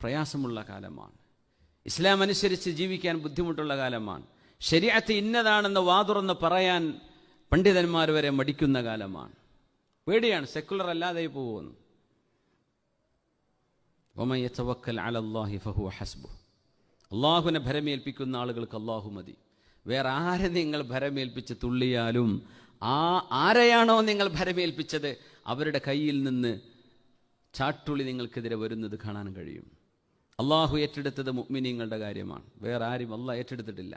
പ്രയാസമുള്ള കാലമാണ്. ഇസ്ലാം അനുസരിച്ച് ജീവിക്കാൻ ബുദ്ധിമുട്ടുള്ള കാലമാണ്. ശരിയത്ത് ഇന്നതാണെന്ന് വാതുറന്ന് പറയാൻ പണ്ഡിതന്മാർ വരെ മടിക്കുന്ന കാലമാണ്. പേടിയാണ് സെക്കുലർ അല്ലാതെ പോകുന്നു. അള്ളാഹുവിനെ ഭരമേൽപ്പിക്കുന്ന ആളുകൾക്ക് അള്ളാഹു മതി. വേറെ ആരെ നിങ്ങൾ ഭരമേൽപ്പിച്ച് തുള്ളിയാലും ആ ആരെയാണോ നിങ്ങൾ ഭരമേൽപ്പിച്ചത് അവരുടെ കയ്യിൽ നിന്ന് ചാട്ടുളി നിങ്ങൾക്കെതിരെ വരുന്നത് കാണാൻ കഴിയും. അള്ളാഹു ഏറ്റെടുത്തത് മുഅ്മിനീങ്ങളുടെ കാര്യമാണ്. വേറെ ആരും അള്ളാഹ് ഏറ്റെടുത്തിട്ടില്ല.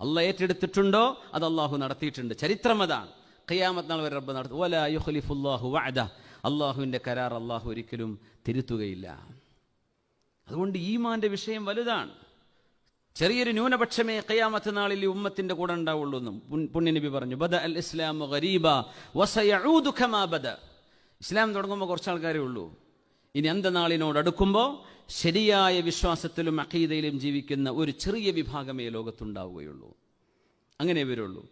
അള്ളാഹ് ഏറ്റെടുത്തിട്ടുണ്ടോ? അത് അള്ളാഹു നടത്തിയിട്ടുണ്ട്. ചരിത്രം അതാണ്. ഖിയാമത്ത് നാൾ വരെ റബ്ബ് നടത്തും. ഓല യുഹലിഫുല്ലാഹു വാദ അള്ളാഹുവിന്റെ കരാർ അള്ളാഹു ഒരിക്കലും തിരുത്തുകയില്ല. അതുകൊണ്ട് ഈമാന്റെ വിഷയം വലുതാണ്. ചെറിയൊരു ന്യൂനപക്ഷമേ കയ്യാമത്തെ നാളിൽ ഈ ഉമ്മത്തിന്റെ കൂടെ ഉണ്ടാവുള്ളൂ എന്നും പുണ്യ- പുണ്യനബി പറഞ്ഞു. ബദ അൽ ഇസ്ലാം ഗരീബ വസയഊദു കമാ ബദ. ഇസ്ലാം തുടങ്ങുമ്പോൾ കുറച്ച് ആൾക്കാരേ ഉള്ളൂ. ഇനി അന്തനാളിനോട് അടുക്കുമ്പോൾ ശരിയായ വിശ്വാസത്തിലും അഖീദയിലും ജീവിക്കുന്ന ഒരു ചെറിയ വിഭാഗമേ ലോകത്തുണ്ടാവുകയുള്ളൂ. അങ്ങനെ ഇവരുള്ളൂ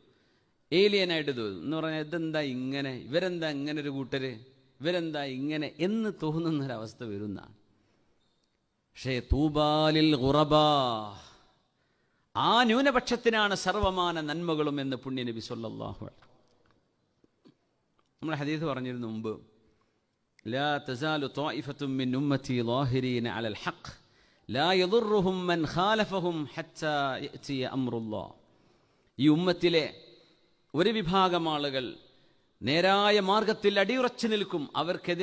ഏലിയനായിട്ട് തോന്നും എന്ന് പറഞ്ഞാൽ ഇതെന്താ ഇങ്ങനെ? ഇവരെന്താ ഇങ്ങനെ ഒരു കൂട്ടര്? ഇവരെന്താ ഇങ്ങനെ എന്ന് തോന്നുന്നൊരവസ്ഥ വരുന്നതാണ്. പക്ഷേ തൂബാലിൽ ഉറബാ ആ ന്യൂനപക്ഷത്തിനാണ് സർവമാന നന്മകളും എന്ന് പുണ്യനബി സൊല്ലാഹു നമ്മൾ ഹദീസ് പറഞ്ഞിരുന്നു മുമ്പ്. لا تزال طائفة من أمتي ظاهرين على الحق لا يضرهم من خالفهم حتى يأتي أمر الله ഈ ഉമ്മത്തിലെ ഒരു വിഭാഗം ആളുകൾ നേരായ മാർഗത്തിൽ അടിയുറച്ചു നിൽക്കും അവർക്കെതിരെ